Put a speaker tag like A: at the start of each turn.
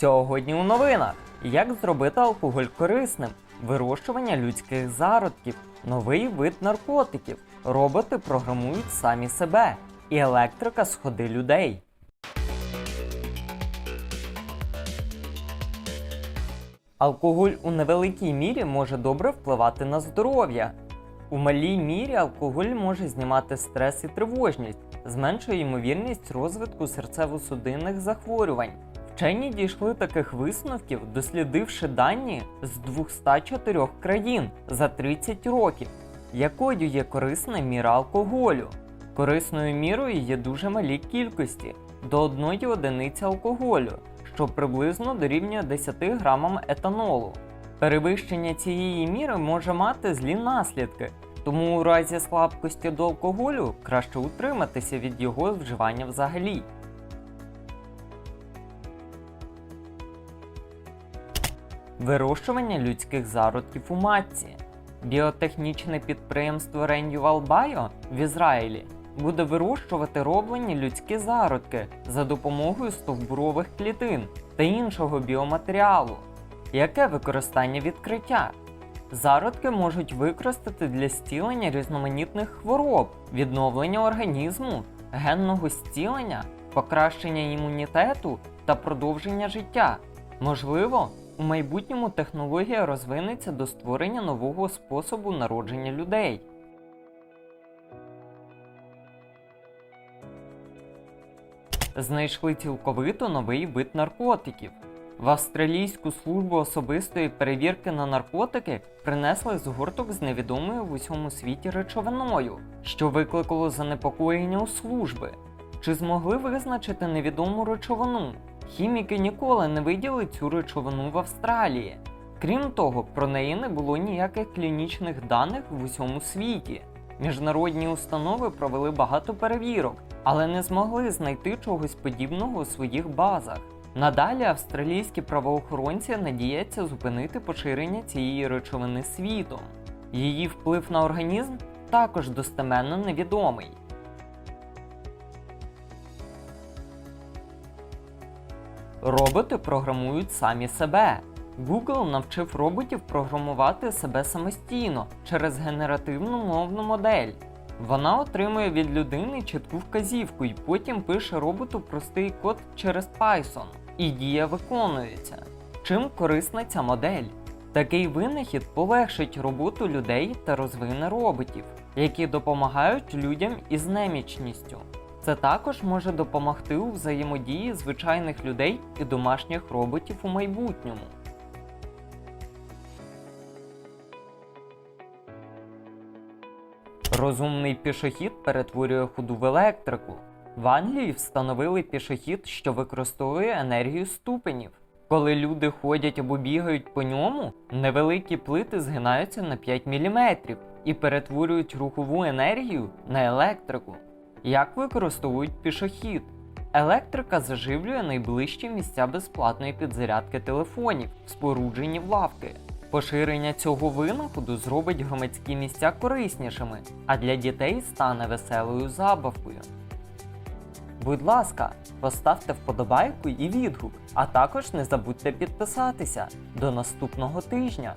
A: Сьогодні у новинах: як зробити алкоголь корисним, вирощування людських зародків, новий вид наркотиків, роботи програмують самі себе і електрика сходи людей. Алкоголь у невеликій мірі може добре впливати на здоров'я. У малій мірі алкоголь може знімати стрес і тривожність, зменшує ймовірність розвитку серцево-судинних захворювань. Вчені дійшли таких висновків, дослідивши дані з 204 країн за 30 років. Якою є корисна міра алкоголю? Корисною мірою є дуже малі кількості до 1 одиниці алкоголю, що приблизно дорівнює 10 грамам етанолу. Перевищення цієї міри може мати злі наслідки, тому у разі слабкості до алкоголю краще утриматися від його вживання взагалі. Вирощування людських зародків у матці. Біотехнічне підприємство Renewal Bio в Ізраїлі буде вирощувати роблені людські зародки за допомогою стовбурових клітин та іншого біоматеріалу. Яке використання відкриття? Зародки можуть використати для зцілення різноманітних хвороб, відновлення організму, генного зцілення, покращення імунітету та продовження життя. Можливо, у майбутньому технологія розвинеться до створення нового способу народження людей. Знайшли цілковито новий вид наркотиків. В Австралійську службу особистої перевірки на наркотики принесли згорток з невідомою в усьому світі речовиною, що викликало занепокоєння у служби. Чи змогли визначити невідому речовину? Хіміки ніколи не виділи цю речовину в Австралії. Крім того, про неї не було ніяких клінічних даних в усьому світі. Міжнародні установи провели багато перевірок, але не змогли знайти чогось подібного у своїх базах. Надалі австралійські правоохоронці надіються зупинити поширення цієї речовини світом. Її вплив на організм також достеменно невідомий. Роботи програмують самі себе. Google навчив роботів програмувати себе самостійно через генеративну мовну модель. Вона отримує від людини чітку вказівку і потім пише роботу простий код через Python. І дія виконується. Чим корисна ця модель? Такий винахід полегшить роботу людей та розвине роботів, які допомагають людям із немічністю. Це також може допомогти у взаємодії звичайних людей і домашніх роботів у майбутньому. Розумний пішохід перетворює ходу в електрику. В Англії встановили пішохід, що використовує енергію ступенів. Коли люди ходять або бігають по ньому, невеликі плити згинаються на 5 мм і перетворюють рухову енергію на електрику. Як використовують пішохід? Електрика заживлює найближчі місця безплатної підзарядки телефонів, споруджені лавки. Поширення цього винаходу зробить громадські місця кориснішими, а для дітей стане веселою забавкою. Будь ласка, поставте вподобайку і відгук, а також не забудьте підписатися. До наступного тижня!